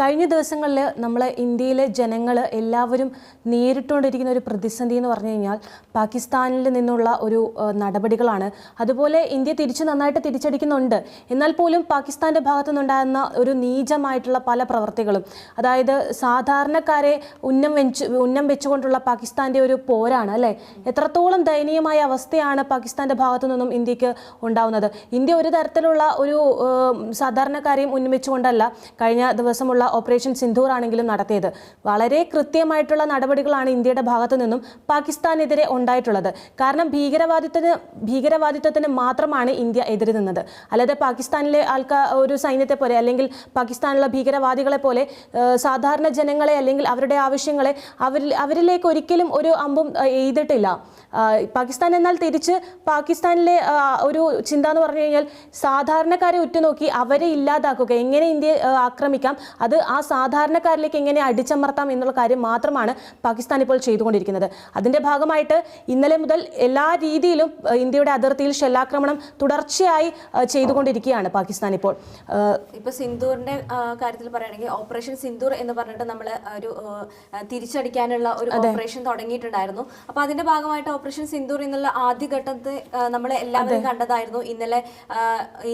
കഴിഞ്ഞ ദിവസങ്ങളിൽ നമ്മളെ ഇന്ത്യയിലെ ജനങ്ങൾ എല്ലാവരും നേരിട്ടുകൊണ്ടിരിക്കുന്ന ഒരു പ്രതിസന്ധി എന്ന് പറഞ്ഞു കഴിഞ്ഞാൽ പാകിസ്ഥാനിൽ നിന്നുള്ള ഒരു നടപടികളാണ്. അതുപോലെ ഇന്ത്യ തിരിച്ച് നന്നായിട്ട് തിരിച്ചടിക്കുന്നുണ്ട്. എന്നാൽ പോലും പാകിസ്ഥാന്റെ ഭാഗത്തു നിന്നുണ്ടാകുന്ന ഒരു നീചമായിട്ടുള്ള പല പ്രവർത്തികളും അതായത് സാധാരണക്കാരെ ഉന്നം വെച്ച് ഉന്നം വെച്ചുകൊണ്ടുള്ള പാകിസ്ഥാന്റെ ഒരു പോരാണ് അല്ലേ? എത്രത്തോളം ദയനീയമായ അവസ്ഥയാണ് പാകിസ്ഥാന്റെ ഭാഗത്തു നിന്നും ഇന്ത്യയ്ക്ക് ഉണ്ടാവുന്നത്? ഇന്ത്യ ഒരു തരത്തിലുള്ള ഒരു സാധാരണക്കാരെയും ഉന്നമിച്ചുകൊണ്ടല്ല കഴിഞ്ഞ ദിവസമുള്ള ഓപ്പറേഷൻ സിന്ധൂർ ആണെങ്കിലും നടത്തിയത്. വളരെ കൃത്യമായിട്ടുള്ള നടപടികളാണ് ഇന്ത്യയുടെ ഭാഗത്തു നിന്നും പാകിസ്ഥാനെതിരെ ഉണ്ടായിട്ടുള്ളത്. കാരണം ഭീകരവാദിത്തത്തിന് ഭീകരവാദിത്വത്തിന് മാത്രമാണ് ഇന്ത്യ എതിരി നിന്നത്. അല്ലാതെ പാകിസ്ഥാനിലെ ആൾക്കാർ ഒരു സൈന്യത്തെ പോലെ അല്ലെങ്കിൽ പാകിസ്ഥാനിലുള്ള ഭീകരവാദികളെ പോലെ സാധാരണ ജനങ്ങളെ അല്ലെങ്കിൽ അവരുടെ ആവശ്യങ്ങളെ അവരിൽ അവരിലേക്ക് ഒരിക്കലും ഒരു അമ്പും എഴുതിട്ടില്ല പാകിസ്ഥാൻ എന്നാൽ തിരിച്ച് പാകിസ്ഥാനിലെ ഒരു ചിന്ത എന്ന് പറഞ്ഞു കഴിഞ്ഞാൽ സാധാരണക്കാരെ ഉറ്റുനോക്കി അവരെ ഇല്ലാതാക്കുക. എങ്ങനെ ഇന്ത്യയെ ആക്രമിക്കാം? അത് ആ സാധാരണക്കാരിലേക്ക് എങ്ങനെ അടിച്ചമർത്താം എന്നുള്ള കാര്യം മാത്രമാണ് പാകിസ്ഥാൻ ഇപ്പോൾ ചെയ്തുകൊണ്ടിരിക്കുന്നത്. അതിന്റെ ഭാഗമായിട്ട് ഇന്നലെ മുതൽ എല്ലാ രീതിയിലും ഇന്ത്യയുടെ അതിർത്തിയിൽ ഷെല്ലാക്രമണം തുടർച്ചയായി ചെയ്തുകൊണ്ടിരിക്കുകയാണ് പാകിസ്ഥാൻ ഇപ്പോൾ. ഇപ്പോൾ സിന്ധൂറിന്റെ കാര്യത്തിൽ പറയുകയാണെങ്കിൽ ഓപ്പറേഷൻ സിന്ധൂർ എന്ന് പറഞ്ഞിട്ട് നമ്മൾ ഒരു തിരിച്ചടിക്കാനുള്ള ഒരു ഓപ്പറേഷൻ തുടങ്ങിയിട്ടുണ്ടായിരുന്നു. അപ്പോൾ അതിന്റെ ഭാഗമായിട്ട് ഓപ്പറേഷൻ സിന്ധൂർ എന്നുള്ള ആദ്യഘട്ടത്തെ നമ്മൾ എല്ലാവരും കണ്ടതായിരുന്നു. ഇന്നലെ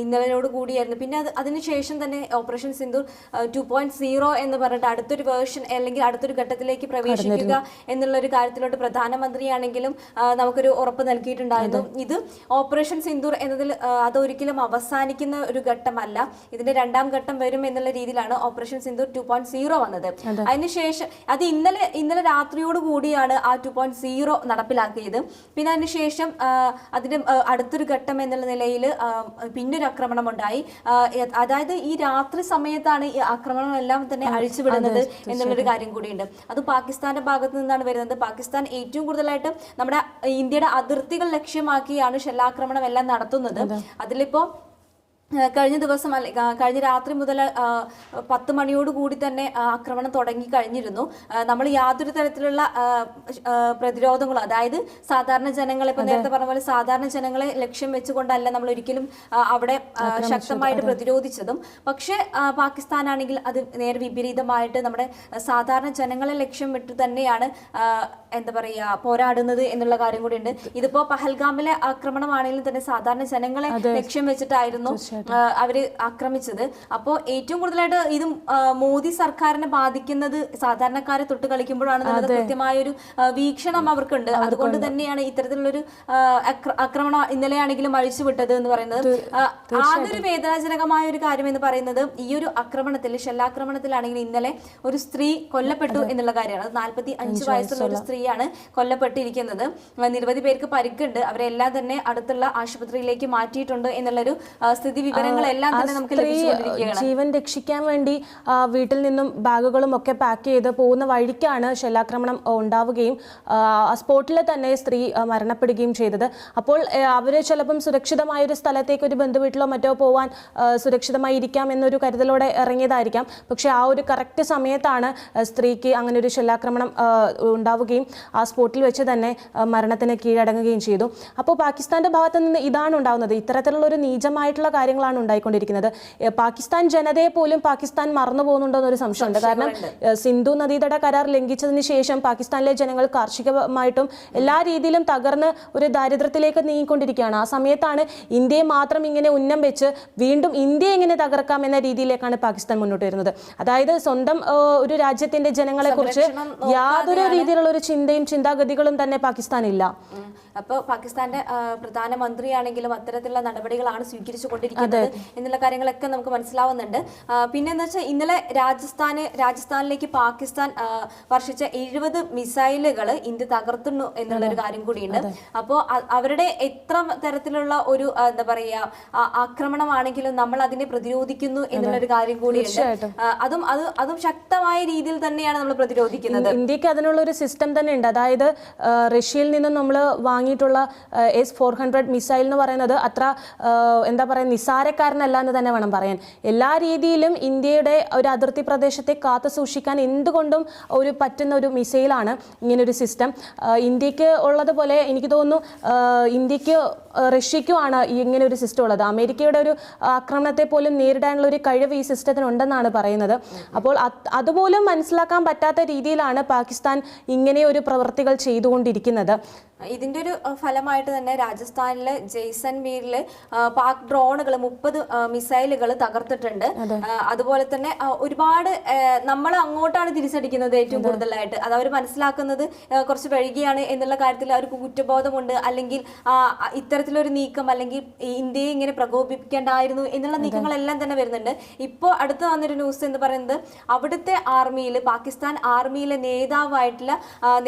ഇന്നലെയോട് കൂടിയായിരുന്നു. പിന്നെ അത് അതിനുശേഷം തന്നെ operation Sindoor two point zero എന്ന് പറഞ്ഞിട്ട് അടുത്തൊരു വേർഷൻ അല്ലെങ്കിൽ അടുത്തൊരു ഘട്ടത്തിലേക്ക് പ്രവേശിക്കുക എന്നുള്ള ഒരു കാര്യത്തിലോട്ട് പ്രധാനമന്ത്രിയാണെങ്കിലും നമുക്കൊരു ഉറപ്പ് നൽകിയിട്ടുണ്ടായിരുന്നു. ഇത് ഓപ്പറേഷൻ സിന്ദൂർ എന്നതിൽ അതൊരിക്കലും അവസാനിക്കുന്ന ഒരു ഘട്ടമല്ല. ഇതിന്റെ രണ്ടാം ഘട്ടം വരും എന്നുള്ള രീതിയിലാണ് operation Sindoor two point zero വന്നത്. അതിനുശേഷം അത് ഇന്നലെ ഇന്നലെ രാത്രിയോട് കൂടിയാണ് ആ ടു പോയിന്റ് സീറോ നടപ്പിലാക്കിയത്. പിന്നെ അതിനുശേഷം അതിന്റെ അടുത്തൊരു ഘട്ടം എന്നുള്ള നിലയിൽ പിന്നൊരു ആക്രമണം ഉണ്ടായി അതായത് ഈ രാത്രി സമയത്താണ് ഈ ആക്രമണങ്ങളെല്ലാം തന്നെ അഴിച്ചുവിടുന്നത് എന്നുള്ളൊരു കാര്യം കൂടിയുണ്ട്. അത് പാകിസ്ഥാന്റെ ഭാഗത്ത് നിന്നാണ് വരുന്നത്. പാകിസ്ഥാൻ ഏറ്റവും കൂടുതലായിട്ട് നമ്മുടെ ഇന്ത്യയുടെ അതിർത്തികൾ ലക്ഷ്യമാക്കിയാണ് ഷെല്ലാക്രമണം എല്ലാം നടത്തുന്നത്. അതിലിപ്പോ കഴിഞ്ഞ ദിവസം അല്ലെ കഴിഞ്ഞ രാത്രി മുതൽ പത്ത് മണിയോട് കൂടി തന്നെ ആക്രമണം തുടങ്ങി കഴിഞ്ഞിരുന്നു. നമ്മൾ യാതൊരു തരത്തിലുള്ള പ്രതിരോധങ്ങളും അതായത് സാധാരണ ജനങ്ങളെ ഇപ്പൊ നേരത്തെ പറഞ്ഞ പോലെ സാധാരണ ജനങ്ങളെ ലക്ഷ്യം വെച്ചുകൊണ്ടല്ല നമ്മൾ ഒരിക്കലും അവിടെ ശക്തമായിട്ട് പ്രതിരോധിച്ചതും. പക്ഷേ പാകിസ്ഥാനാണെങ്കിൽ അത് നേരെ വിപരീതമായിട്ട് നമ്മുടെ സാധാരണ ജനങ്ങളെ ലക്ഷ്യം വിട്ട് തന്നെയാണ് എന്താ പറയുക പോരാടുന്നത് എന്നുള്ള കാര്യം കൂടി ഉണ്ട്. ഇതിപ്പോ പഹൽഗാമിലെ ആക്രമണമാണെങ്കിലും തന്നെ സാധാരണ ജനങ്ങളെ ലക്ഷ്യം വെച്ചിട്ടായിരുന്നു അവർ ആക്രമിച്ചത്. അപ്പോൾ ഏറ്റവും കൂടുതലായിട്ട് ഇത് മോദി സർക്കാരിനെ ബാധിക്കുന്നത് സാധാരണക്കാരെ തൊട്ട് കളിക്കുമ്പോഴാണ് കൃത്യമായൊരു ഒരു വീക്ഷണം അവർക്കുണ്ട്. അതുകൊണ്ട് തന്നെയാണ് ഇത്തരത്തിലുള്ളൊരു ആക്രമണം ഇന്നലെയാണെങ്കിലും അഴിച്ചുവിട്ടത് എന്ന് പറയുന്നത്. ആദ്യൊരു വേദനാജനകമായ ഒരു കാര്യം എന്ന് പറയുന്നത് ഈ ഒരു ആക്രമണത്തിൽ ഷെല്ലാക്രമണത്തിലാണെങ്കിൽ ഇന്നലെ ഒരു സ്ത്രീ കൊല്ലപ്പെട്ടു എന്നുള്ള കാര്യമാണ്. അത് നാൽപ്പത്തി അഞ്ച് വയസ്സുള്ള ഒരു സ്ത്രീയാണ് കൊല്ലപ്പെട്ടിരിക്കുന്നത്. നിരവധി പേർക്ക് പരിക്കുണ്ട്. അവരെല്ലാം തന്നെ അടുത്തുള്ള ആശുപത്രിയിലേക്ക് മാറ്റിയിട്ടുണ്ട് എന്നുള്ളൊരു സ്ഥിതി വിവരങ്ങളെല്ലാം തന്നെ നമുക്ക് ജീവൻ രക്ഷിക്കാൻ വേണ്ടി വീട്ടിൽ നിന്നും ബാഗുകളും ഒക്കെ പാക്ക് ചെയ്ത് പോകുന്ന വഴിക്കാണ് ഷെല്ലാക്രമണം ഉണ്ടാവുകയും ആ സ്പോട്ടിൽ തന്നെ സ്ത്രീ മരണപ്പെടുകയും ചെയ്തത്. അപ്പോൾ അവർ ചിലപ്പം സുരക്ഷിതമായ ഒരു സ്ഥലത്തേക്ക് ഒരു ബന്ധുവീട്ടിലോ മറ്റോ പോവാൻ സുരക്ഷിതമായി ഇരിക്കാം എന്നൊരു കരുതലോടെ ഇറങ്ങിയതായിരിക്കാം. പക്ഷേ ആ ഒരു കറക്റ്റ് സമയത്താണ് സ്ത്രീക്ക് അങ്ങനെ ഒരു ഷെല്ലാക്രമണം ഉണ്ടാവുകയും ആ സ്പോട്ടിൽ വെച്ച് തന്നെ മരണത്തിന് കീഴടങ്ങുകയും ചെയ്തു. അപ്പോൾ പാകിസ്ഥാന്റെ ഭാഗത്ത് നിന്ന് ഇതാണ് ഉണ്ടാകുന്നത് ഇത്തരത്തിലുള്ള ഒരു നീചമായിട്ടുള്ള കാര്യങ്ങളാണ് ഉണ്ടായിക്കൊണ്ടിരിക്കുന്നത്. പാകിസ്ഥാൻ ജനതയെ പോലും പാകിസ്ഥാൻ മറന്നു പോകുന്നുണ്ടോ എന്നൊരു സംശയമുണ്ട്. കാരണം സിന്ധു നദീതട കരാർ ലംഘിച്ചതിന് ശേഷം പാകിസ്ഥാനിലെ ജനങ്ങൾ കാർഷികമായിട്ടും എല്ലാ രീതിയിലും തകർന്ന് ഒരു ദാരിദ്ര്യത്തിലേക്ക് നീങ്ങിക്കൊണ്ടിരിക്കുകയാണ്. ആ സമയത്താണ് ഇന്ത്യയെ മാത്രം ഇങ്ങനെ ഉന്നം വെച്ച് വീണ്ടും ഇന്ത്യയെ എങ്ങനെ തകർക്കാം എന്ന രീതിയിലേക്കാണ് പാകിസ്ഥാൻ മുന്നോട്ട് വരുന്നത്. അതായത് സ്വന്തം ഒരു രാജ്യത്തിന്റെ ജനങ്ങളെ കുറിച്ച് യാതൊരു രീതിയിലുള്ള ഒരു ചിന്തയും ചിന്താഗതികളും തന്നെ പാകിസ്ഥാൻ ഇല്ല. അപ്പോൾ പാകിസ്ഥാന്റെ പ്രധാനമന്ത്രിയാണെങ്കിലും അത്തരത്തിലുള്ള നടപടികളാണ് സ്വീകരിച്ചു കൊണ്ടിരിക്കുന്നത് എന്നുള്ള കാര്യങ്ങളൊക്കെ നമുക്ക് മനസ്സിലാവുന്നുണ്ട്. പിന്നെ എന്താ വെച്ചാൽ ഇന്നലെ രാജസ്ഥാന് രാജസ്ഥാനിലേക്ക് പാകിസ്ഥാൻ വർഷിച്ച എഴുപത് മിസൈലുകൾ ഇന്ത്യ തകർത്തുന്നു എന്നുള്ളൊരു കാര്യം കൂടിയുണ്ട്. അപ്പോൾ അവരുടെ എത്ര തരത്തിലുള്ള ഒരു എന്താ പറയാ ആക്രമണമാണെങ്കിലും നമ്മൾ അതിനെ പ്രതിരോധിക്കുന്നു എന്നുള്ളൊരു കാര്യം കൂടിയുണ്ട്. അതും അത് അതും ശക്തമായ രീതിയിൽ തന്നെയാണ് നമ്മൾ പ്രതിരോധിക്കുന്നത്. ഇന്ത്യയ്ക്ക് അതിനുള്ള ഒരു സിസ്റ്റം തന്നെ ഉണ്ട്. അതായത് റഷ്യയിൽ നിന്നും നമ്മൾ വാങ്ങിയിട്ടുള്ള എസ് ഫോർ ഹൺഡ്രഡ് മിസൈൽ എന്ന് പറയുന്നത് അത്ര എന്താ പറയുക നിസ്സാര നിസ്സാരക്കാരനല്ല എന്ന് തന്നെ വേണം പറയാൻ. എല്ലാ രീതിയിലും ഇന്ത്യയുടെ ഒരു അതിർത്തി പ്രദേശത്തെ കാത്തു സൂക്ഷിക്കാൻ എന്തുകൊണ്ടും ഒരു പറ്റുന്ന ഒരു മിസൈലാണ് ഇങ്ങനൊരു സിസ്റ്റം ഇന്ത്യയ്ക്ക് ഉള്ളതുപോലെ എനിക്ക് തോന്നുന്നു ഇന്ത്യയ്ക്ക് റഷ്യയ്ക്കുമാണ് ഇങ്ങനെ ഒരു സിസ്റ്റം ഉള്ളത്. അമേരിക്കയുടെ ഒരു ആക്രമണത്തെ പോലും നേരിടാനുള്ള ഒരു കഴിവ് ഈ സിസ്റ്റത്തിനുണ്ടെന്നാണ് പറയുന്നത്. അപ്പോൾ അത് അതുപോലും മനസ്സിലാക്കാൻ പറ്റാത്ത രീതിയിലാണ് പാകിസ്ഥാൻ ഇങ്ങനെ ഒരു പ്രവൃത്തികൾ ചെയ്തുകൊണ്ടിരിക്കുന്നത്. ഇതിന്റെ ഒരു ഫലമായിട്ട് തന്നെ രാജസ്ഥാനിലെ ജയ്സൻമീറിൽ അഹ്, പാക് ഡ്രോണുകൾ മുപ്പത് മിസൈലുകൾ തകർത്തിട്ടുണ്ട്. അതുപോലെ തന്നെ ഒരുപാട് നമ്മൾ അങ്ങോട്ടാണ് തിരിച്ചടിക്കുന്നത് ഏറ്റവും കൂടുതലായിട്ട്. അത് അവർ മനസ്സിലാക്കുന്നത് കുറച്ച് വൈകിയാണ് എന്നുള്ള കാര്യത്തിൽ അവർക്ക് കുറ്റബോധമുണ്ട്. അല്ലെങ്കിൽ ഇത്തരത്തിലൊരു നീക്കം അല്ലെങ്കിൽ ഇന്ത്യയെ ഇങ്ങനെ പ്രകോപിപ്പിക്കേണ്ടായിരുന്നു എന്നുള്ള നീക്കങ്ങളെല്ലാം തന്നെ വരുന്നുണ്ട്. ഇപ്പോൾ അടുത്ത് വന്നൊരു ന്യൂസ് എന്ന് പറയുന്നത് അവിടുത്തെ ആർമിയിൽ പാകിസ്ഥാൻ ആർമിയിലെ നേതാവായിട്ടുള്ള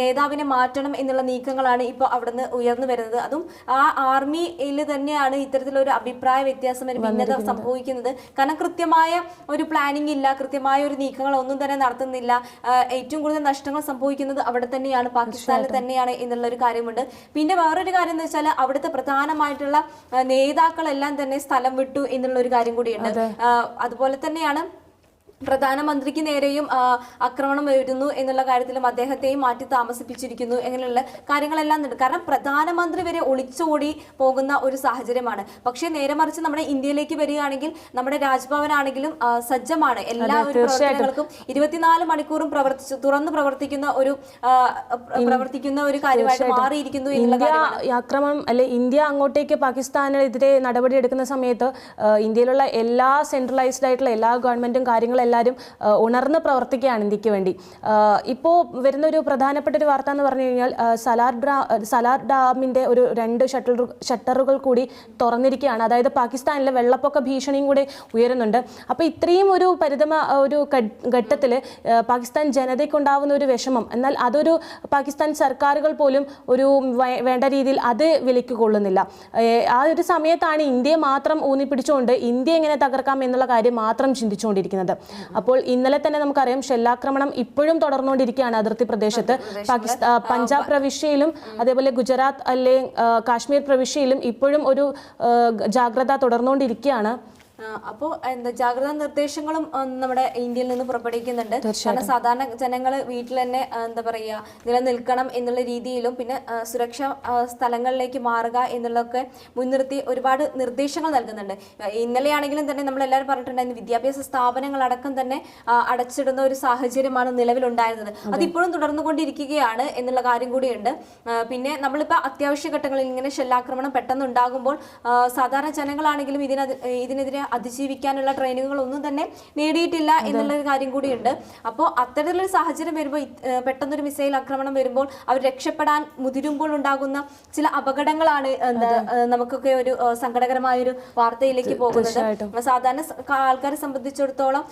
നേതാവിനെ മാറ്റണം എന്നുള്ള നീക്കങ്ങളാണ് ഇപ്പോൾ അവിടുന്ന് ഉയർന്നു വരുന്നത്. അതും ആ ആർമിയിൽ തന്നെയാണ് ഇത്തരത്തിലൊരു അഭിപ്രായ വ്യത്യാസം ഒരു ഭിന്നത സംഭവിക്കുന്നത്. കാരണം കൃത്യമായ ഒരു പ്ലാനിംഗ് ഇല്ല കൃത്യമായ ഒരു നീക്കങ്ങൾ ഒന്നും തന്നെ നടത്തുന്നില്ല. ഏറ്റവും കൂടുതൽ നഷ്ടങ്ങൾ സംഭവിക്കുന്നത് അവിടെ തന്നെയാണ് പാകിസ്ഥാനിൽ തന്നെയാണ് എന്നുള്ള ഒരു കാര്യമുണ്ട്. പിന്നെ വേറൊരു കാര്യം എന്ന് വെച്ചാൽ അവിടുത്തെ പ്രധാനമായിട്ടുള്ള നേതാക്കളെല്ലാം തന്നെ സ്ഥലം വിട്ടു എന്നുള്ള ഒരു കാര്യം കൂടിയുണ്ട്. അതുപോലെ തന്നെയാണ് പ്രധാനമന്ത്രിക്ക് നേരെയും ആക്രമണം വരുന്നു എന്നുള്ള കാര്യത്തിലും അദ്ദേഹത്തെയും മാറ്റി താമസിപ്പിച്ചിരിക്കുന്നു അങ്ങനെയുള്ള കാര്യങ്ങളെല്ലാം ഉണ്ട് കാരണം പ്രധാനമന്ത്രി വരെ ഒളിച്ചോടി പോകുന്ന ഒരു സാഹചര്യമാണ്. പക്ഷേ നേരെ മറിച്ച് നമ്മുടെ ഇന്ത്യയിലേക്ക് വരികയാണെങ്കിൽ നമ്മുടെ രാജ്ഭവൻ ആണെങ്കിലും സജ്ജമാണ്. എല്ലാ ഒരു പ്രവർത്തനങ്ങൾക്കും ഇരുപത്തിനാല് മണിക്കൂറും പ്രവർത്തിച്ചു തുറന്ന് പ്രവർത്തിക്കുന്ന ഒരു പ്രവർത്തിക്കുന്ന ഒരു കാര്യമായിട്ട് മാറിയിരിക്കുന്നു എന്നുള്ള ഇന്ത്യ ആക്രമണം അല്ലെ ഇന്ത്യ അങ്ങോട്ടേക്ക് പാകിസ്ഥാനെതിരെ നടപടി എടുക്കുന്ന സമയത്ത് ഇന്ത്യയിലുള്ള എല്ലാ സെൻട്രലൈസ്ഡ് ആയിട്ടുള്ള എല്ലാ ഗവൺമെന്റും കാര്യങ്ങളും എല്ലാവരും ഉണർന്ന് പ്രവർത്തിക്കുകയാണ് ഇന്ത്യയ്ക്ക് വേണ്ടി. ഇപ്പോൾ വരുന്ന ഒരു പ്രധാനപ്പെട്ട ഒരു വാർത്ത എന്ന് പറഞ്ഞു കഴിഞ്ഞാൽ സലാർ ഡ്രാ സലാർ ഡാമിന്റെ ഒരു രണ്ട് ഷട്ടർ ഷട്ടറുകൾ കൂടി തുറന്നിരിക്കുകയാണ്. അതായത് പാകിസ്ഥാനിലെ വെള്ളപ്പൊക്ക ഭീഷണിയും കൂടി ഉയരുന്നുണ്ട്. അപ്പോൾ ഇത്രയും ഒരു പരിതമ ഒരു ഘട്ടത്തിൽ പാകിസ്ഥാൻ ജനതയ്ക്കുണ്ടാവുന്ന ഒരു വിഷമം. എന്നാൽ അതൊരു പാകിസ്ഥാൻ സർക്കാരുകൾ പോലും ഒരു വേണ്ട രീതിയിൽ അത് വിലയ്ക്ക് കൊള്ളുന്നില്ല ആ ഒരു സമയത്താണ് ഇന്ത്യയെ മാത്രം ഊന്നിപ്പിടിച്ചുകൊണ്ട് ഇന്ത്യ എങ്ങനെ തകർക്കാം എന്നുള്ള കാര്യം മാത്രം ചിന്തിച്ചുകൊണ്ടിരിക്കുന്നത്. അപ്പോൾ ഇന്നലെ തന്നെ നമുക്കറിയാം ഷെല്ലാക്രമണം ഇപ്പോഴും തുടർന്നുകൊണ്ടിരിക്കുകയാണ് അതിർത്തി പ്രദേശത്ത്. പാകിസ്ഥാൻ പഞ്ചാബ് പ്രവിശ്യയിലും അതേപോലെ ഗുജറാത്ത് അല്ലെ കാശ്മീർ പ്രവിശ്യയിലും ഇപ്പോഴും ഒരു ജാഗ്രത തുടർന്നുകൊണ്ടിരിക്കുകയാണ്. അപ്പോ എന്താ ജാഗ്രതാ നിർദ്ദേശങ്ങളും നമ്മുടെ ഇന്ത്യയിൽ നിന്ന് പുറപ്പെടുവിക്കുന്നുണ്ട്. കാരണം സാധാരണ ജനങ്ങൾ വീട്ടിൽ തന്നെ എന്താ പറയുക നിലനിൽക്കണം എന്നുള്ള രീതിയിലും പിന്നെ സുരക്ഷാ സ്ഥലങ്ങളിലേക്ക് മാറുക എന്നുള്ളതൊക്കെ മുൻനിർത്തി ഒരുപാട് നിർദ്ദേശങ്ങൾ നൽകുന്നുണ്ട്. ഇന്നലെയാണെങ്കിലും തന്നെ നമ്മൾ എല്ലാവരും പറഞ്ഞിട്ടുണ്ടായിരുന്നു വിദ്യാഭ്യാസ സ്ഥാപനങ്ങൾ അടക്കം തന്നെ അടച്ചിടുന്ന ഒരു സാഹചര്യമാണ് നിലവിലുണ്ടായിരുന്നത്. അതിപ്പോഴും തുടർന്നുകൊണ്ടിരിക്കുകയാണ് എന്നുള്ള കാര്യം കൂടിയുണ്ട്. പിന്നെ നമ്മളിപ്പോൾ അത്യാവശ്യ ഘട്ടങ്ങളിൽ ഇങ്ങനെ ഷെല്ലാക്രമണം പെട്ടെന്ന് ഉണ്ടാകുമ്പോൾ ആ, സാധാരണ ജനങ്ങളാണെങ്കിലും ഇതിനത് ഇതിനെതിരെ അതിജീവിക്കാനുള്ള ട്രെയിനിങ്ങുകൾ ഒന്നും തന്നെ നേടിയിട്ടില്ല എന്നുള്ള ഒരു കാര്യം കൂടിയുണ്ട്. അപ്പോൾ അത്തരത്തിലൊരു സാഹചര്യം വരുമ്പോൾ പെട്ടെന്നൊരു മിസൈൽ ആക്രമണം വരുമ്പോൾ അവർ രക്ഷപ്പെടാൻ മുതിരുമ്പോൾ ഉണ്ടാകുന്ന ചില അപകടങ്ങളാണ് നമുക്കൊക്കെ ഒരു സങ്കടകരമായൊരു സങ്കടകരമായ ഒരു വാർത്തയിലേക്ക് പോകുന്നത് സാധാരണ ആൾക്കാരെ സംബന്ധിച്ചിടത്തോളം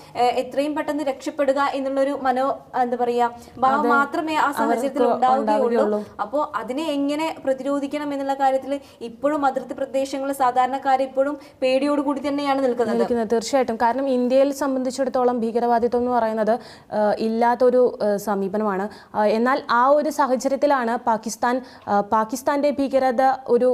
എത്രയും പെട്ടെന്ന് രക്ഷപ്പെടുക എന്നുള്ളൊരു മനോ എന്താ പറയാ ഭാവം മാത്രമേ ആ സാഹചര്യത്തിൽ ഉണ്ടാവുകയുള്ളൂ. അപ്പോൾ അതിനെ എങ്ങനെ പ്രതിരോധിക്കണം എന്നുള്ള കാര്യത്തിൽ ഇപ്പോഴും അതിർത്തി പ്രദേശങ്ങളിൽ സാധാരണക്കാർ ഇപ്പോഴും പേടിയോടുകൂടി തന്നെയാണ് നിൽക്കുന്നത്. നിൽക്കുന്നത്. തീർച്ചയായിട്ടും. കാരണം ഇന്ത്യയിൽ സംബന്ധിച്ചിടത്തോളം ഭീകരവാദിത്വം എന്ന് പറയുന്നത് ഇല്ലാത്തൊരു സമീപനമാണ്. എന്നാൽ ആ ഒരു സാഹചര്യത്തിലാണ് പാകിസ്ഥാൻ പാകിസ്ഥാന്റെ ഭീകരത ഒരു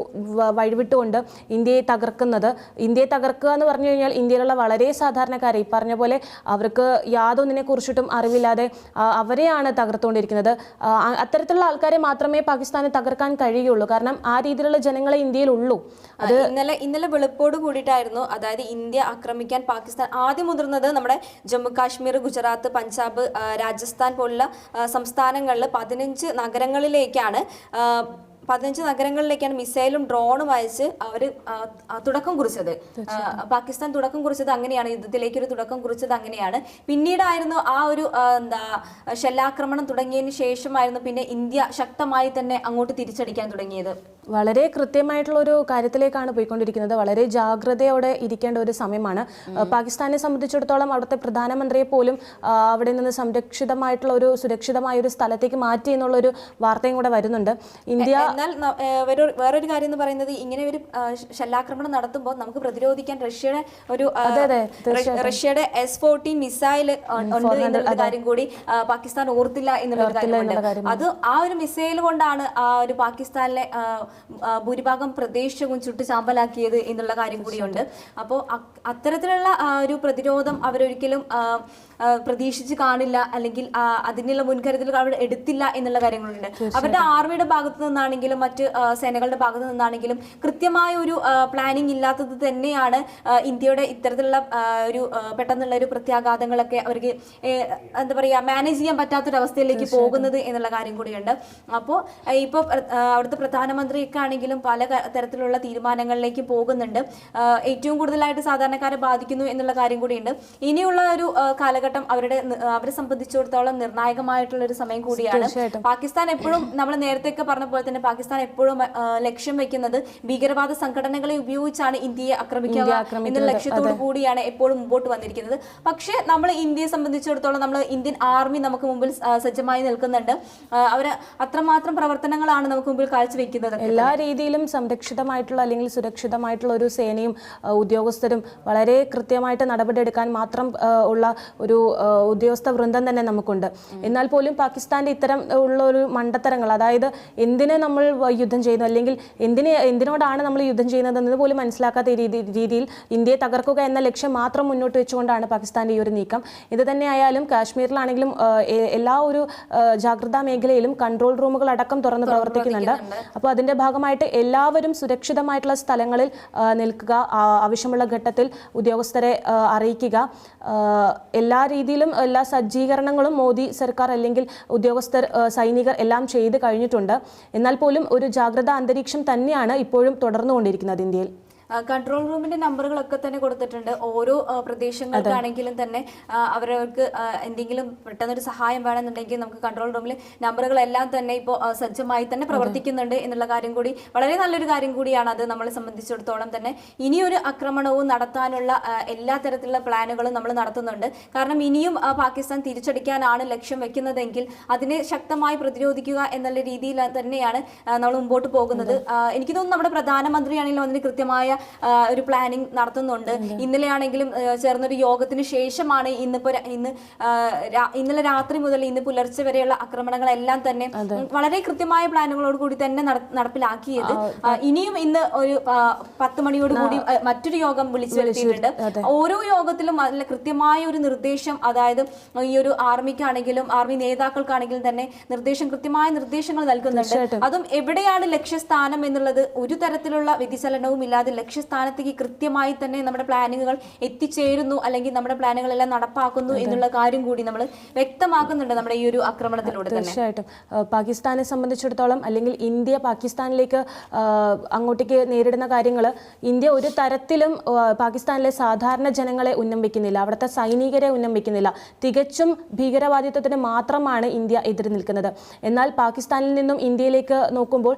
വഴിവിട്ടുകൊണ്ട് ഇന്ത്യയെ തകർക്കുന്നത്. ഇന്ത്യയെ തകർക്കുക എന്ന് പറഞ്ഞു കഴിഞ്ഞാൽ ഇന്ത്യയിലുള്ള വളരെ സാധാരണക്കാരെ ഈ പറഞ്ഞ പോലെ അവർക്ക് യാതൊന്നിനെ കുറിച്ചിട്ടും അറിവില്ലാതെ അവരെയാണ് തകർത്തുകൊണ്ടിരിക്കുന്നത്. അത്തരത്തിലുള്ള ആൾക്കാരെ മാത്രമേ പാകിസ്ഥാനെ തകർക്കാൻ കഴിയുള്ളൂ. കാരണം ആ രീതിയിലുള്ള ജനങ്ങളെ ഇന്ത്യയിലുള്ളൂ. അത് ഇന്നലെ ഇന്നലെ വെളുപ്പോട് കൂടിയിട്ടായിരുന്നു. അതായത് ഇന്ത്യ ആക്രമിക്കാൻ പാകിസ്ഥാൻ ആദ്യം മുതിർന്നത് നമ്മുടെ ജമ്മു കാശ്മീർ ഗുജറാത്ത് പഞ്ചാബ് രാജസ്ഥാൻ പോലുള്ള സംസ്ഥാനങ്ങളിൽ പതിനഞ്ച് നഗരങ്ങളിലേക്കാണ്. പതിനഞ്ച് നഗരങ്ങളിലേക്കാണ് മിസൈലും ഡ്രോണും അയച്ച് അവർ തുടക്കം കുറിച്ചത്. പാകിസ്ഥാൻ തുടക്കം കുറിച്ചത് അങ്ങനെയാണ് യുദ്ധത്തിലേക്ക് ഒരു തുടക്കം കുറിച്ചത് അങ്ങനെയാണ്. പിന്നീടായിരുന്നു ആ ഒരു എന്താ ഷെല്ലാക്രമണം തുടങ്ങിയതിന് ശേഷമായിരുന്നു പിന്നെ ഇന്ത്യ ശക്തമായി തന്നെ അങ്ങോട്ട് തിരിച്ചടിക്കാൻ തുടങ്ങിയത്. വളരെ കൃത്യമായിട്ടുള്ള ഒരു കാര്യത്തിലേക്കാണ് പോയിക്കൊണ്ടിരിക്കുന്നത്. വളരെ ജാഗ്രതയോടെ ഇരിക്കേണ്ട ഒരു സമയമാണ്. പാകിസ്ഥാനെ സംബന്ധിച്ചിടത്തോളം അവിടുത്തെ പ്രധാനമന്ത്രിയെ പോലും അവിടെ നിന്ന് സംരക്ഷിതമായിട്ടുള്ള ഒരു സുരക്ഷിതമായ ഒരു സ്ഥലത്തേക്ക് മാറ്റി എന്നുള്ള ഒരു വാർത്തയും കൂടെ വരുന്നുണ്ട്. ഇന്ത്യ എന്നാൽ വേറൊരു കാര്യം എന്ന് പറയുന്നത് ഇങ്ങനെ ഒരു ശല്ലാക്രമണം നടത്തുമ്പോൾ നമുക്ക് പ്രതിരോധിക്കാൻ റഷ്യയുടെ ഒരു റഷ്യയുടെ എസ് ഫോർട്ടീൻ മിസൈൽ ഉണ്ട് എന്നുള്ള കാര്യം കൂടി പാകിസ്ഥാൻ ഓർത്തില്ല എന്നുള്ള കാര്യമുണ്ട്. അത് ആ ഒരു മിസൈൽ കൊണ്ടാണ് ആ ഒരു പാകിസ്ഥാനിലെ ഭൂരിഭാഗം പ്രദേശവും ചുട്ടു ചാമ്പലാക്കിയത് എന്നുള്ള കാര്യം കൂടിയുണ്ട് അപ്പോൾ അത്തരത്തിലുള്ള ഒരു പ്രതിരോധം അവരൊരിക്കലും പ്രതീക്ഷിച്ച് കാണില്ല അല്ലെങ്കിൽ അതിനുള്ള മുൻകരുതലുകൾ അവർ എടുത്തില്ല എന്നുള്ള കാര്യങ്ങളുണ്ട്. അവരുടെ ആർമിയുടെ ഭാഗത്തു നിന്നാണെങ്കിലും മറ്റ് സേനകളുടെ ഭാഗത്തു നിന്നാണെങ്കിലും കൃത്യമായ ഒരു പ്ലാനിങ് ഇല്ലാത്തത് തന്നെയാണ് ഇന്ത്യയുടെ ഇത്തരത്തിലുള്ള ഒരു പെട്ടെന്നുള്ള ഒരു പ്രത്യാഘാതങ്ങളൊക്കെ അവർക്ക് എന്താ പറയുക മാനേജ് ചെയ്യാൻ പറ്റാത്തൊരവസ്ഥയിലേക്ക് പോകുന്നത് എന്നുള്ള കാര്യം കൂടിയുണ്ട്. അപ്പോൾ ഇപ്പോൾ അവിടുത്തെ പ്രധാനമന്ത്രിയൊക്കെ ആണെങ്കിലും പല തരത്തിലുള്ള തീരുമാനങ്ങളിലേക്ക് പോകുന്നുണ്ട്. ഏറ്റവും കൂടുതലായിട്ട് സാധാരണക്കാരെ ബാധിക്കുന്നു എന്നുള്ള കാര്യം കൂടിയുണ്ട്. ഇനിയുള്ള ഒരു കാലഘട്ടം അവരുടെ അവരെ സംബന്ധിച്ചിടത്തോളം നിർണായകമായിട്ടുള്ള ഒരു സമയം കൂടിയാണ്. പാകിസ്ഥാൻ എപ്പോഴും നമ്മൾ നേരത്തെ പറഞ്ഞ പോലെ തന്നെ പാകിസ്ഥാൻ എപ്പോഴും ലക്ഷ്യം വെക്കുന്നത് ഭീകരവാദ സംഘടനകളെ ഉപയോഗിച്ചാണ് ഇന്ത്യയെ ആക്രമിക്കുക എന്ന ലക്ഷ്യത്തോടു കൂടിയാണ് എപ്പോഴും മുമ്പോട്ട് വന്നിരിക്കുന്നത്. പക്ഷേ നമ്മൾ ഇന്ത്യയെ സംബന്ധിച്ചിടത്തോളം നമ്മൾ ഇന്ത്യൻ ആർമി നമുക്ക് മുമ്പിൽ സജ്ജമായി നിൽക്കുന്നുണ്ട്. അവർ അത്രമാത്രം പ്രവർത്തനങ്ങളാണ് നമുക്ക് മുമ്പിൽ കാഴ്ചവെക്കുന്നത്. എല്ലാ രീതിയിലും സംരക്ഷിതമായിട്ടുള്ള അല്ലെങ്കിൽ സുരക്ഷിതമായിട്ടുള്ള ഒരു സേനയും ഉദ്യോഗസ്ഥരും വളരെ കൃത്യമായിട്ട് നടപടിയെടുക്കാൻ മാത്രം ഉള്ള ഒരു ഉദ്യോഗസ്ഥ വൃന്ദം തന്നെ നമുക്കുണ്ട്. എന്നാൽ പോലും പാകിസ്ഥാന്റെ ഇത്തരം ഉള്ള ഒരു മണ്ടത്തരങ്ങൾ അതായത് എന്തിനെ നമ്മൾ യുദ്ധം ചെയ്യുന്നു. അല്ലെങ്കിൽ എന്തിനെ എന്തിനോടാണ് നമ്മൾ യുദ്ധം ചെയ്യുന്നത് എന്നത് പോലും മനസ്സിലാക്കാത്ത രീതി രീതിയിൽ ഇന്ത്യയെ തകർക്കുക എന്ന ലക്ഷ്യം മാത്രം മുന്നോട്ട് വെച്ചുകൊണ്ടാണ് പാകിസ്ഥാന്റെ ഈ ഒരു നീക്കം. ഇത് തന്നെയായാലും കാശ്മീരിലാണെങ്കിലും എല്ലാ ഒരു ജാഗ്രതാ മേഖലയിലും കൺട്രോൾ റൂമുകൾ അടക്കം തുറന്ന് പ്രവർത്തിക്കുന്നുണ്ട്. അപ്പോൾ അതിന്റെ ഭാഗമായിട്ട് എല്ലാവരും സുരക്ഷിതമായിട്ടുള്ള സ്ഥലങ്ങളിൽ നിൽക്കുക ആവശ്യമുള്ള ഘട്ടത്തിൽ ഉദ്യോഗസ്ഥരെ അറിയിക്കുക. എല്ലാ രീതിയിലും എല്ലാ സജ്ജീകരണങ്ങളും മോദി സർക്കാർ അല്ലെങ്കിൽ ഉദ്യോഗസ്ഥർ സൈനികർ എല്ലാം ചെയ്ത് കഴിഞ്ഞിട്ടുണ്ട്. എന്നാൽ പോലും ഒരു ജാഗ്രതാ അന്തരീക്ഷം തന്നെയാണ് ഇപ്പോഴും തുടർന്നുകൊണ്ടിരിക്കുന്നത് ഇന്ത്യയിൽ. കൺട്രോൾ റൂമിന്റെ നമ്പറുകളൊക്കെ തന്നെ കൊടുത്തിട്ടുണ്ട്. ഓരോ പ്രദേശങ്ങൾക്കാണെങ്കിലും തന്നെ അവരവർക്ക് എന്തെങ്കിലും പെട്ടെന്നൊരു സഹായം വേണമെന്നുണ്ടെങ്കിൽ നമുക്ക് കൺട്രോൾ റൂമിൽ നമ്പറുകളെല്ലാം തന്നെ ഇപ്പോൾ സജ്ജമായി തന്നെ പ്രവർത്തിക്കുന്നുണ്ട് എന്നുള്ള കാര്യം കൂടി വളരെ നല്ലൊരു കാര്യം കൂടിയാണ് അത് നമ്മളെ സംബന്ധിച്ചിടത്തോളം തന്നെ. ഇനിയൊരു ആക്രമണവും നടത്താനുള്ള എല്ലാ തരത്തിലുള്ള പ്ലാനുകളും നമ്മൾ നടത്തുന്നുണ്ട്. കാരണം ഇനിയും പാകിസ്ഥാൻ തിരിച്ചടിക്കാനാണ് ലക്ഷ്യം വെക്കുന്നതെങ്കിൽ അതിനെ ശക്തമായി പ്രതിരോധിക്കുക എന്നുള്ള രീതിയിൽ തന്നെയാണ് നമ്മൾ മുമ്പോട്ട് പോകുന്നത്. എനിക്ക് തോന്നുന്നു നമ്മുടെ പ്രധാനമന്ത്രിയാണെങ്കിലും അതിന് കൃത്യമായ ഒരു പ്ലാനിങ് നടത്തുന്നുണ്ട്. ഇന്നലെ ആണെങ്കിലും ആ, ചേർന്നൊരു യോഗത്തിന് ശേഷമാണ് ഇന്നിപ്പോ ഇന്ന് ഇന്നലെ രാത്രി മുതൽ ഇന്ന് പുലർച്ചെ വരെയുള്ള ആക്രമണങ്ങളെല്ലാം തന്നെ വളരെ കൃത്യമായ പ്ലാനുകളോട് കൂടി തന്നെ നടപ്പിലാക്കിയത്. ഇനിയും ഇന്ന് ഒരു പത്ത് മണിയോട് കൂടി മറ്റൊരു യോഗം വിളിച്ചു വരുത്തിയിട്ടുണ്ട്. ഓരോ യോഗത്തിലും അതിൽ കൃത്യമായ ഒരു നിർദ്ദേശം അതായത് ഈ ഒരു ആർമിക്കാണെങ്കിലും ആർമി നേതാക്കൾക്കാണെങ്കിലും തന്നെ നിർദ്ദേശം കൃത്യമായ നിർദ്ദേശങ്ങൾ നൽകുന്നുണ്ട്. അതും എവിടെയാണ് ലക്ഷ്യസ്ഥാനം എന്നുള്ളത് ഒരു തരത്തിലുള്ള വ്യതിചലനവും ഇല്ലാതെ ലക്ഷ്യസ്ഥാനത്തേക്ക് കൃത്യമായി തന്നെ നമ്മുടെ പ്ലാനിങ്ങുകൾ എത്തിച്ചേരുന്നു അല്ലെങ്കിൽ നമ്മുടെ പ്ലാനുകളെല്ലാം നടപ്പാക്കുന്നു എന്നുള്ള കാര്യം കൂടി നമ്മൾ വ്യക്തമാക്കുന്നുണ്ട് നമ്മുടെ ഈ ഒരു ആക്രമണത്തിലൂടെ തീർച്ചയായിട്ടും. പാകിസ്ഥാനെ സംബന്ധിച്ചിടത്തോളം അല്ലെങ്കിൽ ഇന്ത്യ പാകിസ്ഥാനിലേക്ക് അങ്ങോട്ടേക്ക് നേരിടുന്ന കാര്യങ്ങൾ ഇന്ത്യ ഒരു തരത്തിലും പാകിസ്ഥാനിലെ സാധാരണ ജനങ്ങളെ ഉന്നം വയ്ക്കുന്നില്ല അവിടുത്തെ സൈനികരെ ഉന്നം വയ്ക്കുന്നില്ല തികച്ചും ഭീകരവാദിത്വത്തിന് മാത്രമാണ് ഇന്ത്യ എതിര് നിൽക്കുന്നത്. എന്നാൽ പാകിസ്ഥാനിൽ നിന്നും ഇന്ത്യയിലേക്ക് നോക്കുമ്പോൾ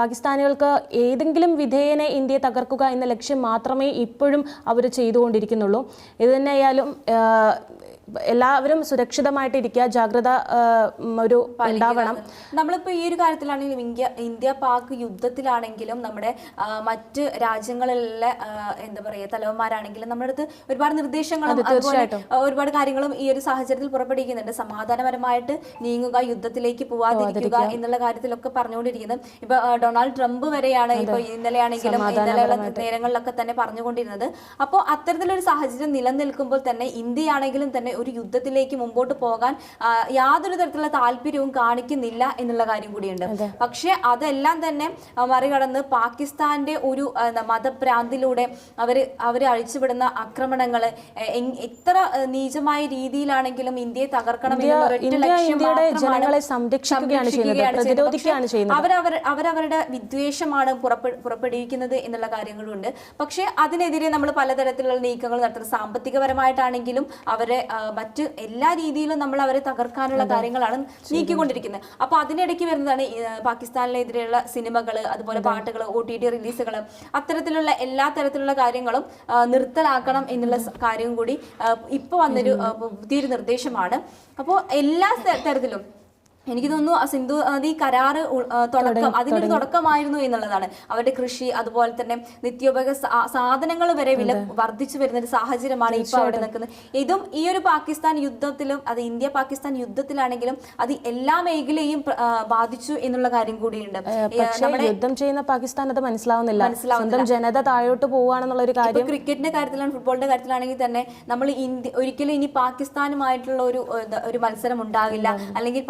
പാകിസ്ഥാനികൾക്ക് ഏതെങ്കിലും വിധേയനെ ഇന്ത്യയെ തകർക്കുക എന്ന ലക്ഷ്യം മാത്രമേ ഇപ്പോഴും അവർ ചെയ്തുകൊണ്ടിരിക്കുന്നുള്ളൂ. ഇത് തന്നെയായാലും എല്ലാവരും സുരക്ഷിതമായിട്ടിരിക്കുക ജാഗ്രത ഒരു ഉണ്ടാവണം. നമ്മളിപ്പോൾ ഈ ഒരു കാര്യത്തിലാണെങ്കിലും ഇന്ത്യ ഇന്ത്യ പാക് യുദ്ധത്തിലാണെങ്കിലും നമ്മുടെ മറ്റ് രാജ്യങ്ങളിലെ എന്താ പറയുക തലവന്മാരാണെങ്കിലും നമ്മുടെ അടുത്ത് ഒരുപാട് നിർദ്ദേശങ്ങളും ഒരുപാട് കാര്യങ്ങളും ഈ ഒരു സാഹചര്യത്തിൽ പുറപ്പെടുവിക്കുന്നുണ്ട്. സമാധാനപരമായിട്ട് നീങ്ങുക യുദ്ധത്തിലേക്ക് പോവാതിരിക്കുക. എന്നുള്ള കാര്യത്തിലൊക്കെ പറഞ്ഞുകൊണ്ടിരിക്കുന്നത് ഇപ്പൊ ഡൊണാൾഡ് ട്രംപ് വരെയാണ് ഇപ്പൊ ഇന്നലെയാണെങ്കിലും ഇന്നലെയുള്ള നേരങ്ങളിലൊക്കെ തന്നെ പറഞ്ഞുകൊണ്ടിരുന്നത്. അപ്പോൾ അത്തരത്തിലൊരു സാഹചര്യം നിലനിൽക്കുമ്പോൾ തന്നെ ഇന്ത്യയാണെങ്കിലും തന്നെ ഒരു യുദ്ധത്തിലേക്ക് മുമ്പോട്ട് പോകാൻ യാതൊരു തരത്തിലുള്ള താല്പര്യവും കാണിക്കുന്നില്ല എന്നുള്ള കാര്യം കൂടിയുണ്ട്. പക്ഷേ അതെല്ലാം തന്നെ മറികടന്ന് പാകിസ്ഥാന്റെ ഒരു മതഭ്രാന്തിലൂടെ അവർ അവർ അഴിച്ചുവിടുന്ന ആക്രമണങ്ങൾ എത്ര നീചമായ രീതിയിലാണെങ്കിലും ഇന്ത്യയെ തകർക്കണം ജനങ്ങളെ സംരക്ഷിക്കുകയാണ് ചെയ്യുന്നത് അവരവരുടെ വിദ്വേഷമാണ് പുറപ്പെ- പുറപ്പെടുവിക്കുന്നത് എന്നുള്ള കാര്യങ്ങളുണ്ട് പക്ഷേ അതിനെതിരെ നമ്മൾ പലതരത്തിലുള്ള നീക്കങ്ങൾ നടത്തുന്നത്. സാമ്പത്തികപരമായിട്ടാണെങ്കിലും അവരെ മറ്റ് എല്ലാ രീതിയിലും നമ്മൾ അവരെ തകർക്കാനുള്ള കാര്യങ്ങളാണ് നീക്കിക്കൊണ്ടിരിക്കുന്നത്. അപ്പൊ അതിനിടയ്ക്ക് വരുന്നതാണ് പാകിസ്ഥാനിനെതിരെയുള്ള സിനിമകൾ അതുപോലെ പാട്ടുകൾ ഒ ടി ടി റിലീസുകൾ അത്തരത്തിലുള്ള എല്ലാ തരത്തിലുള്ള കാര്യങ്ങളും നിർത്തലാക്കണം എന്നുള്ള കാര്യം കാര്യവും കൂടി ഇപ്പോൾ ഇപ്പൊ വന്നൊരു പുതിയൊരു നിർദ്ദേശമാണ്. അപ്പോൾ എല്ലാ തരത്തിലും എനിക്ക് തോന്നുന്നു ആ സിന്ധു നദി കരാറ് തുടക്കം അതിനൊരു തുടക്കമായിരുന്നു എന്നുള്ളതാണ്. അവരുടെ കൃഷി അതുപോലെ തന്നെ നിത്യോപയോഗ സാധനങ്ങൾ വരെ വില വർദ്ധിച്ചു വരുന്ന ഒരു സാഹചര്യമാണ് ഇപ്പൊ അവിടെ നിൽക്കുന്നത്. ഇതും ഈ ഒരു പാകിസ്ഥാൻ യുദ്ധത്തിലും അത് ഇന്ത്യ പാകിസ്ഥാൻ യുദ്ധത്തിലാണെങ്കിലും അത് എല്ലാ മേഖലയും ബാധിച്ചു എന്നുള്ള കാര്യം കൂടിയുണ്ട്. യുദ്ധം ചെയ്യുന്ന പാകിസ്ഥാൻ അത് മനസ്സിലാവുന്നില്ല. സ്വന്തം ജനത താഴോട്ട് പോവുകയാണെന്നുള്ള ഒരു കാര്യം. ക്രിക്കറ്റിന്റെ കാര്യത്തിലാണ് ഫുട്ബോളിന്റെ കാര്യത്തിലാണെങ്കിൽ തന്നെ നമ്മൾ ഇന്ത്യ ഒരിക്കലും ഇനി പാകിസ്ഥാനുമായിട്ടുള്ള ഒരു ഒരു മത്സരം ഉണ്ടാകില്ല. അല്ലെങ്കിൽ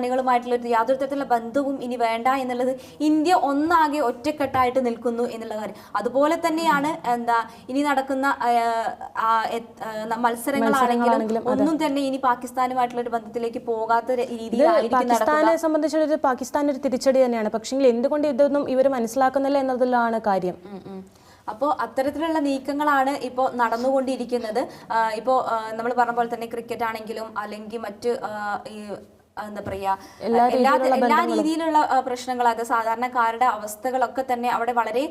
പാകിസ്ഥാനികളുമായിട്ടുള്ള ഒരു യാതൊരു തരത്തിലുള്ള ബന്ധവും ഇനി വേണ്ട എന്നുള്ളത് ഇന്ത്യ ഒന്നാകെ ഒറ്റക്കെട്ടായിട്ട് നിൽക്കുന്നു എന്നുള്ള കാര്യം. അതുപോലെ തന്നെയാണ് എന്താ ഇനി നടക്കുന്ന മത്സരങ്ങളാണെങ്കിലും ഒന്നും തന്നെ ഇനി പാകിസ്ഥാനുമായിട്ടുള്ള ഒരു ബന്ധത്തിലേക്ക് പോകാത്ത പാകിസ്ഥാനെ സംബന്ധിച്ചൊരു പാകിസ്ഥാൻ ഒരു തിരിച്ചടി തന്നെയാണ്. പക്ഷേ എന്തുകൊണ്ട് ഇതൊന്നും ഇവർ മനസ്സിലാക്കുന്നില്ല എന്നതിലാണ് കാര്യം. അപ്പോൾ അത്തരത്തിലുള്ള നീക്കങ്ങളാണ് ഇപ്പോൾ നടന്നുകൊണ്ടിരിക്കുന്നത്. ഇപ്പോൾ നമ്മൾ പറഞ്ഞ പോലെ തന്നെ ക്രിക്കറ്റ് ആണെങ്കിലും അല്ലെങ്കിൽ മറ്റ് എന്താ പറയാ എല്ലാ എല്ലാ രീതിയിലുള്ള പ്രശ്നങ്ങൾ അത് സാധാരണക്കാരുടെ അവസ്ഥകളൊക്കെ തന്നെ അവിടെ വളരെ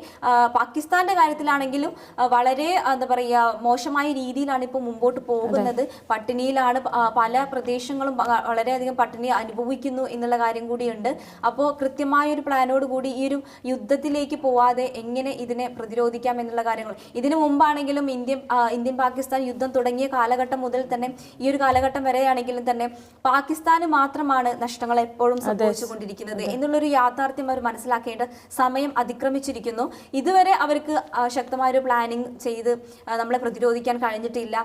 പാകിസ്ഥാന്റെ കാര്യത്തിലാണെങ്കിലും വളരെ എന്താ പറയാ മോശമായ രീതിയിലാണ് ഇപ്പോൾ മുമ്പോട്ട് പോകുന്നത്. പട്ടിണിയിലാണ് പല പ്രദേശങ്ങളും വളരെയധികം പട്ടിണി അനുഭവിക്കുന്നു എന്നുള്ള കാര്യം കൂടിയുണ്ട്. അപ്പോൾ കൃത്യമായ ഒരു പ്ലാനോട് കൂടി ഈ ഒരു യുദ്ധത്തിലേക്ക് പോവാതെ എങ്ങനെ ഇതിനെ പ്രതിരോധിക്കാം എന്നുള്ള കാര്യങ്ങൾ. ഇതിനു മുമ്പാണെങ്കിലും ഇന്ത്യ ഇന്ത്യൻ പാകിസ്ഥാൻ യുദ്ധം തുടങ്ങിയ കാലഘട്ടം മുതൽ തന്നെ ഈ ഒരു കാലഘട്ടം വരെയാണെങ്കിലും തന്നെ പാകിസ്ഥാന് മാത്രമാണ് നഷ്ടങ്ങൾ എപ്പോഴും സംഭവിച്ചുകൊണ്ടിരിക്കുന്നത് എന്നുള്ളൊരു യാഥാർത്ഥ്യം അവർ മനസ്സിലാക്കേണ്ട സമയം അതിക്രമിച്ചിരിക്കുന്നു. ഇതുവരെ അവർക്ക് ശക്തമായ ഒരു പ്ലാനിങ് ചെയ്ത് നമ്മളെ പ്രതിരോധിക്കാൻ കഴിഞ്ഞിട്ടില്ല.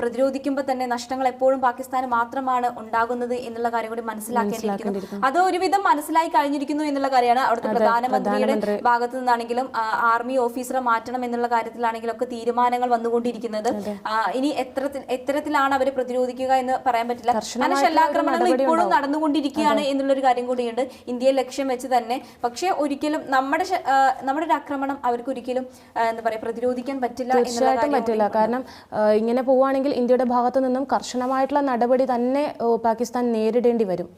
പ്രതിരോധിക്കുമ്പോൾ തന്നെ നഷ്ടങ്ങൾ എപ്പോഴും പാകിസ്ഥാന് മാത്രമാണ് ഉണ്ടാകുന്നത് എന്നുള്ള കാര്യം കൂടി മനസ്സിലാക്കേണ്ടിയിരിക്കുന്നു. അത് ഒരുവിധം മനസ്സിലായി കഴിഞ്ഞിരിക്കുന്നു എന്നുള്ള കാര്യമാണ് അവിടുത്തെ പ്രധാനമന്ത്രിയുടെ ഭാഗത്തു നിന്നാണെങ്കിലും ആർമി ഓഫീസറെ മാറ്റണം എന്നുള്ള കാര്യത്തിലാണെങ്കിലും ഒക്കെ തീരുമാനങ്ങൾ വന്നുകൊണ്ടിരിക്കുന്നത്. ഇനി എത്ര എത്തരത്തിലാണ് അവർ പ്രതിരോധിക്കുക എന്ന് പറയാൻ പറ്റില്ല. കാരണം ഇപ്പോഴും നടന്നുകൊണ്ടിരിക്കുകയാണ് എന്നുള്ളൊരു കാര്യം കൂടിയുണ്ട്. ഇന്ത്യയെ ലക്ഷ്യം വെച്ച് തന്നെ. പക്ഷേ ഒരിക്കലും നമ്മുടെ നമ്മുടെ ഒരു ആക്രമണം അവർക്ക് ഒരിക്കലും എന്താ പറയാ പ്രതിരോധിക്കാൻ പറ്റില്ല തീർച്ചയായിട്ടും പറ്റില്ല. കാരണം ഇങ്ങനെ പോവുകയാണെങ്കിൽ ഇന്ത്യയുടെ ഭാഗത്തു നിന്നും കർശനമായിട്ടുള്ള നടപടി തന്നെ പാകിസ്ഥാൻ നേരിടേണ്ടി വരും.